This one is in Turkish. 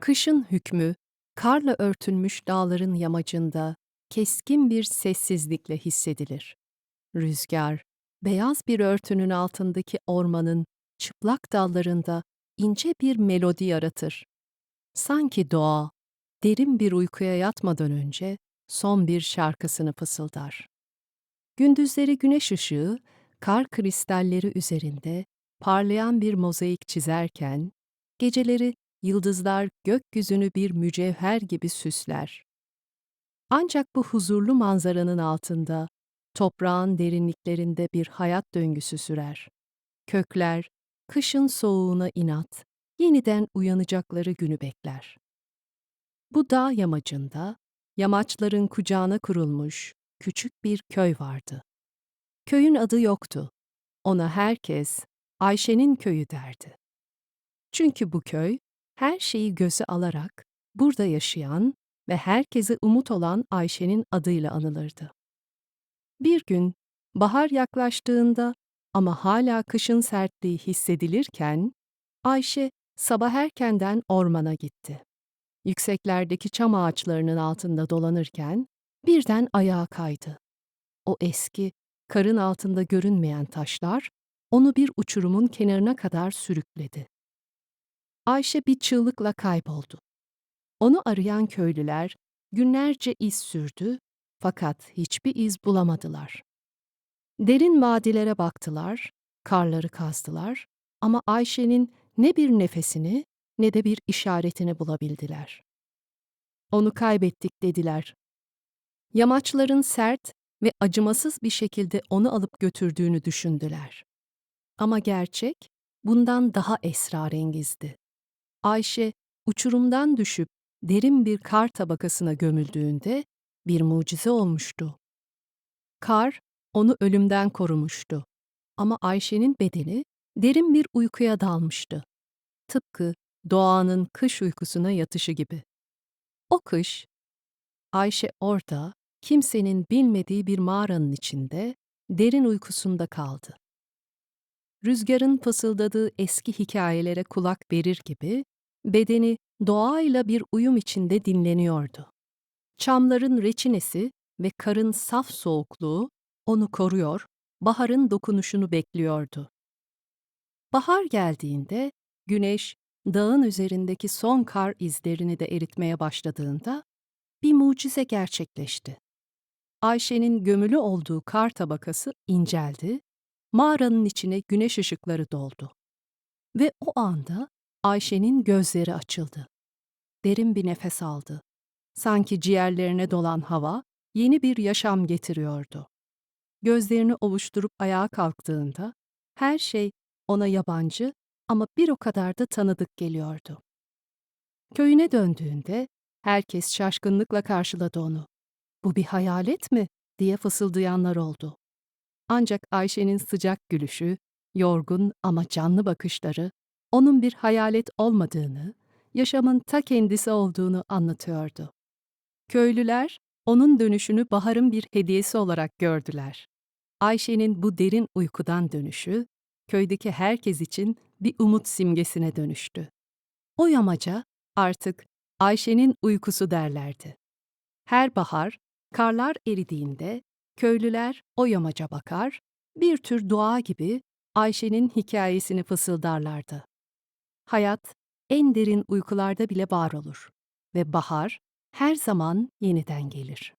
Kışın hükmü, karla örtülmüş dağların yamacında keskin bir sessizlikle hissedilir. Rüzgar, beyaz bir örtünün altındaki ormanın çıplak dallarında ince bir melodi yaratır. Sanki doğa, derin bir uykuya yatmadan önce son bir şarkısını fısıldar. Gündüzleri güneş ışığı, kar kristalleri üzerinde parlayan bir mozaik çizerken, geceleri yıldızlar gökyüzünü bir mücevher gibi süsler. Ancak bu huzurlu manzaranın altında, toprağın derinliklerinde bir hayat döngüsü sürer. Kökler, kışın soğuğuna inat, yeniden uyanacakları günü bekler. Bu dağ yamacında, yamaçların kucağına kurulmuş küçük bir köy vardı. Köyün adı yoktu. Ona herkes Ayşe'nin köyü derdi. Çünkü bu köy, her şeyi göze alarak burada yaşayan ve herkese umut olan Ayşe'nin adıyla anılırdı. Bir gün bahar yaklaştığında ama hala kışın sertliği hissedilirken Ayşe sabah erkenden ormana gitti. Yükseklerdeki çam ağaçlarının altında dolanırken birden ayağa kaydı. O eski, karın altında görünmeyen taşlar onu bir uçurumun kenarına kadar sürükledi. Ayşe bir çığlıkla kayboldu. Onu arayan köylüler günlerce iz sürdü fakat hiçbir iz bulamadılar. Derin vadilere baktılar, karları kazdılar ama Ayşe'nin ne bir nefesini ne de bir işaretini bulabildiler. Onu kaybettik dediler. Yamaçların sert ve acımasız bir şekilde onu alıp götürdüğünü düşündüler. Ama gerçek bundan daha esrarengizdi. Ayşe uçurumdan düşüp derin bir kar tabakasına gömüldüğünde bir mucize olmuştu. Kar onu ölümden korumuştu. Ama Ayşe'nin bedeni derin bir uykuya dalmıştı. Tıpkı doğanın kış uykusuna yatışı gibi. O kış, Ayşe orada, kimsenin bilmediği bir mağaranın içinde, derin uykusunda kaldı. Rüzgarın fısıldadığı eski hikayelere kulak verir gibi, bedeni doğayla bir uyum içinde dinleniyordu. Çamların reçinesi ve karın saf soğukluğu onu koruyor, baharın dokunuşunu bekliyordu. Bahar geldiğinde, güneş dağın üzerindeki son kar izlerini de eritmeye başladığında bir mucize gerçekleşti. Ayşe'nin gömülü olduğu kar tabakası inceldi, mağaranın içine güneş ışıkları doldu. Ve o anda Ayşe'nin gözleri açıldı. Derin bir nefes aldı. Sanki ciğerlerine dolan hava yeni bir yaşam getiriyordu. Gözlerini ovuşturup ayağa kalktığında her şey ona yabancı ama bir o kadar da tanıdık geliyordu. Köyüne döndüğünde herkes şaşkınlıkla karşıladı onu. Bu bir hayalet mi? diye fısıldayanlar oldu. Ancak Ayşe'nin sıcak gülüşü, yorgun ama canlı bakışları onun bir hayalet olmadığını, yaşamın ta kendisi olduğunu anlatıyordu. Köylüler onun dönüşünü baharın bir hediyesi olarak gördüler. Ayşe'nin bu derin uykudan dönüşü, köydeki herkes için bir umut simgesine dönüştü. O yamaca artık Ayşe'nin uykusu derlerdi. Her bahar, karlar eridiğinde köylüler o yamaca bakar, bir tür dua gibi Ayşe'nin hikayesini fısıldarlardı. Hayat en derin uykularda bile var olur ve bahar her zaman yeniden gelir.